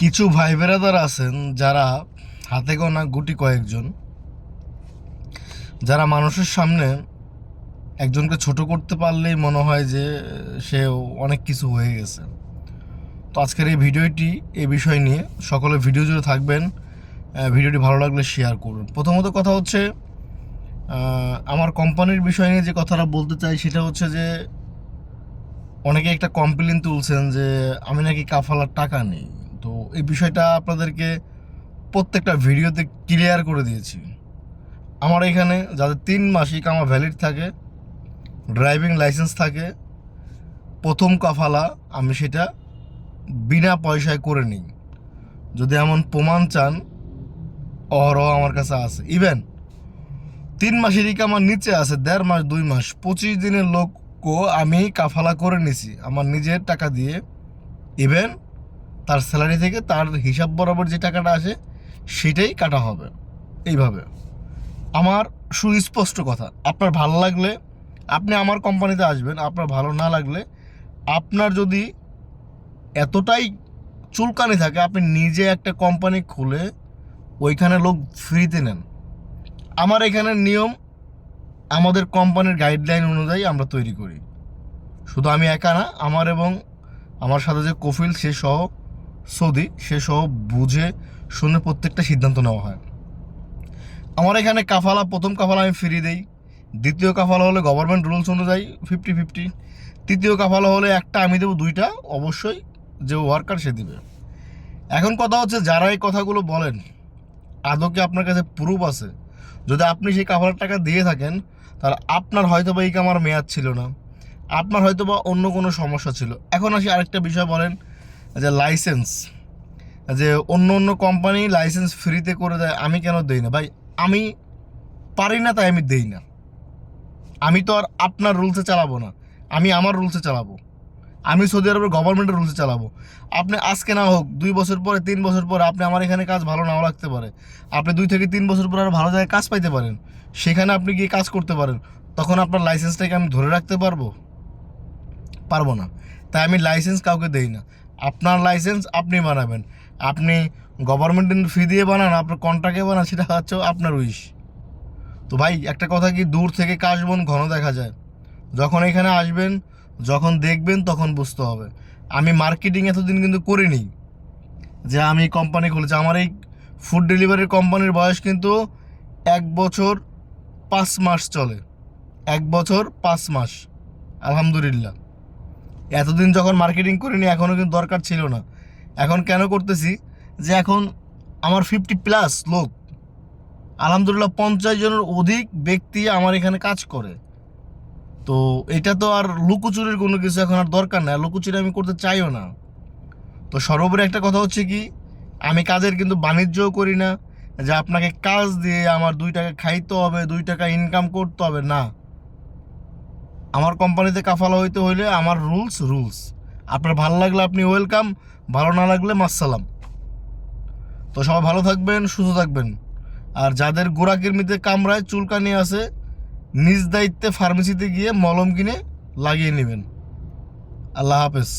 কিছু ভাই বেরাদার আছেন যারা হাতে গোনা গুটি কয়েকজন, যারা মানুষের সামনে একজনকে ছোট করতে পারলেই মনে হয় যে সে অনেক কিছু হয়ে গেছে। তো আজকের এই ভিডিওটি এই বিষয় নিয়ে সকলে ভিডিও জুড়ে থাকবেন ভিডিওটি ভালো লাগলে শেয়ার করুন প্রথমত কথা হচ্ছে আমার কোম্পানির বিষয় নিয়ে যে কথাটা বলতে চাই সেটা হচ্ছে যে, অনেকে একটা কমপ্লেন তুলছেন যে আমি নাকি কাফালার টাকা নেই। তো এই বিষয়টা আপনাদেরকে প্রত্যেকটা ভিডিওতে ক্লিয়ার করে দিয়েছি। আমার এখানে যাদের তিন মাসিক আমার ভ্যালিড থাকে ড্রাইভিং লাইসেন্স থাকে, প্রথম কাফালা, আমি সেটা বিনা পয়সায় করে নিই। যদি এমন প্রমাণ চান, অহরহ আমার কাছে আছে। ইভেন তিন মাসেরই আমার নিচে আছে? দেড় মাস, দুই মাস, পঁচিশ দিনের লোকও আমি কাফালা করে নিছি। আমার নিজের টাকা দিয়ে। ইভেন তার স্যালারি থেকে তার হিসাব বরাবর যে টাকাটা আসে, সেটাই কাটা হবে। এইভাবে। আমার সুস্পষ্ট কথা, আপনার ভালো লাগলে, আপনি আমার কোম্পানিতে আসবেন, আপনার ভালো না লাগলে, আপনার যদি এতটাই চুলকানি থাকে, আপনি নিজে একটা কোম্পানি খুলে ওইখানে লোক ফ্রিতে নেন। আমার এখানে নিয়ম, আমাদের কোম্পানির গাইডলাইন অনুযায়ী আমরা তৈরি করি। শুধু আমি একা না, আমার এবং আমার সাথে যে কফিল, সে সহ সৌদি, সে সহ বুঝে শুনে প্রত্যেকটা সিদ্ধান্ত নেওয়া হয়। আমার এখানে কাফালা, প্রথম কাফালা আমি ফিরিয়ে দিই। দ্বিতীয় কাফালা হলে গভর্নমেন্ট রুলস অনুযায়ী ফিফটি ফিফটি তৃতীয় কাফালা হলে একটা আমি দেবো, দুইটা অবশ্যই যে ওয়ার্কার সে দিবে। এখন কথা হচ্ছে, যারা এই কথাগুলো বলেন, আদৌ কি আপনার কাছে প্রুফ আছে? যদি আপনি সেই কাফালার টাকা দিয়ে থাকেন, তাহলে আপনার হয়তো বা এই কামার মেয়াদ ছিল না। আপনার হয়তো বা অন্য কোনো সমস্যা ছিল। এখন আসি আরেকটা বিষয় বলেন যে লাইসেন্স যে অন্য অন্য কোম্পানি লাইসেন্স ফ্রিতে করে দেয়, আমি কেন দেই না? ভাই, আমি পারি না, তাই আমি দেই না। আমি তো আর আপনার রুলসে চালাবো না। আমি আমার রুলসে চালাবো। আমি সৌদি আরবের গভর্নমেন্টের রুলসে চালাবো। আপনি আজকে না হোক, দুই বছর পরে, তিন বছর পরে আপনি আমার এখানে কাজ ভালো নাও লাগতে পারে। আপনি দুই থেকে তিন বছর পরে আর ভালো জায়গায় কাজ পাইতে পারেন। সেখানে আপনি গিয়ে কাজ করতে পারেন। তখন আপনার লাইসেন্সটাকে আমি ধরে রাখতে পারব? পারব না। তাই আমি লাইসেন্স কাউকে দেই না। আপনার লাইসেন্স আপনি বানাবেন। আপনি গভর্নমেন্টের ফি দিয়ে বানান, আপনার কন্ট্রাক্টে বানান, সেটা হচ্ছে আপনার উইশ তো ভাই, একটা কথা কি, দূর থেকে কাশবন ঘন দেখা যায়। যখন এখানে আসবেন, যখন দেখবেন, তখন বুঝতে হবে। আমি মার্কেটিং এতদিন কিন্তু করিনি, যে আমি কোম্পানি খুলেছি। আমার এই ফুড ডেলিভারির কোম্পানির বয়স কিন্তু এক বছর পাঁচ মাস চলে। এক বছর পাঁচ মাস। আলহামদুলিল্লাহ। এতদিন যখন মার্কেটিং করিনি এখনও কিন্তু দরকার ছিল না। এখন কেন করতেছি? যে এখন আমার ফিফটি প্লাস লোক, আলহামদুলিল্লাহ পঞ্চাশ জনের অধিক ব্যক্তি আমার এখানে কাজ করে। তো এটা তো আর লুকোচুরির কোনো কিছু এখন আর দরকার না লুকোচুরি আমি করতে চাইও না। তো সর্বোপরি একটা কথা হচ্ছে কি, আমি কাজের কিন্তু বাণিজ্যও করি না, যে আপনাকে কাজ দিয়ে আমার দুই টাকা খাইতে হবে, দুই টাকা ইনকাম করতে হবে, না। আমার কোম্পানিতে কাফালা হইতে হইলে আমার রুলস রুলস আপনার ভালো লাগলে আপনি ওয়েলকাম ভালো না লাগলে মাসালাম তো সবাই ভালো থাকবেন, সুস্থ থাকবেন। আর যাদের গোড়া কিরমিতে কামড়ায়, চুলকানি আছে, নিজ দায়িত্বে ফার্মেসিতে গিয়ে মলম কিনে লাগিয়ে নেবেন। আল্লাহ হাফেজ।